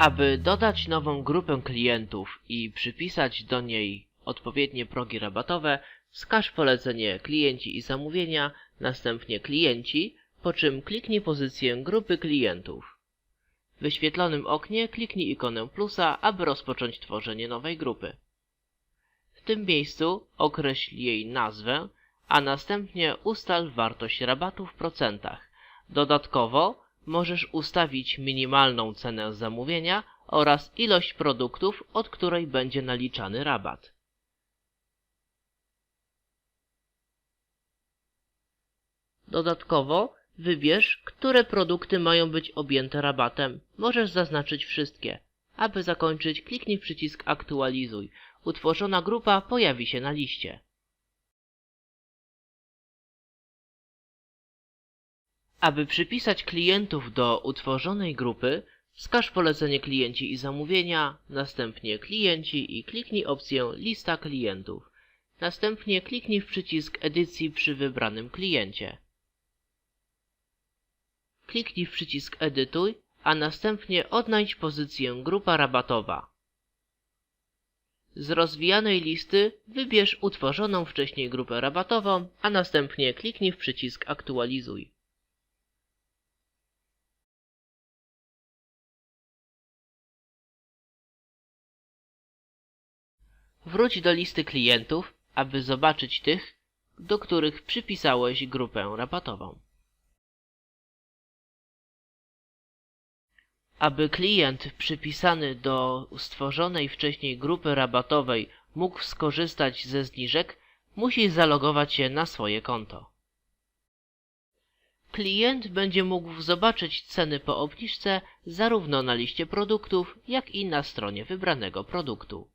Aby dodać nową grupę klientów i przypisać do niej odpowiednie progi rabatowe, wskaż polecenie klienci i zamówienia, następnie klienci, po czym kliknij pozycję grupy klientów. W wyświetlonym oknie kliknij ikonę plusa, aby rozpocząć tworzenie nowej grupy. W tym miejscu określ jej nazwę, a następnie ustal wartość rabatu w procentach. Dodatkowo możesz ustawić minimalną cenę zamówienia oraz ilość produktów, od której będzie naliczany rabat. Dodatkowo wybierz, które produkty mają być objęte rabatem. Możesz zaznaczyć wszystkie. Aby zakończyć, kliknij przycisk Aktualizuj. Utworzona grupa pojawi się na liście. Aby przypisać klientów do utworzonej grupy, wskaż polecenie klienci i zamówienia, następnie klienci i kliknij opcję Lista klientów. Następnie kliknij w przycisk edycji przy wybranym kliencie. Kliknij w przycisk Edytuj, a następnie odnajdź pozycję Grupa rabatowa. Z rozwijanej listy wybierz utworzoną wcześniej grupę rabatową, a następnie kliknij w przycisk Aktualizuj. Wróć do listy klientów, aby zobaczyć tych, do których przypisałeś grupę rabatową. Aby klient przypisany do stworzonej wcześniej grupy rabatowej mógł skorzystać ze zniżek, musi zalogować się na swoje konto. Klient będzie mógł zobaczyć ceny po obniżce zarówno na liście produktów, jak i na stronie wybranego produktu.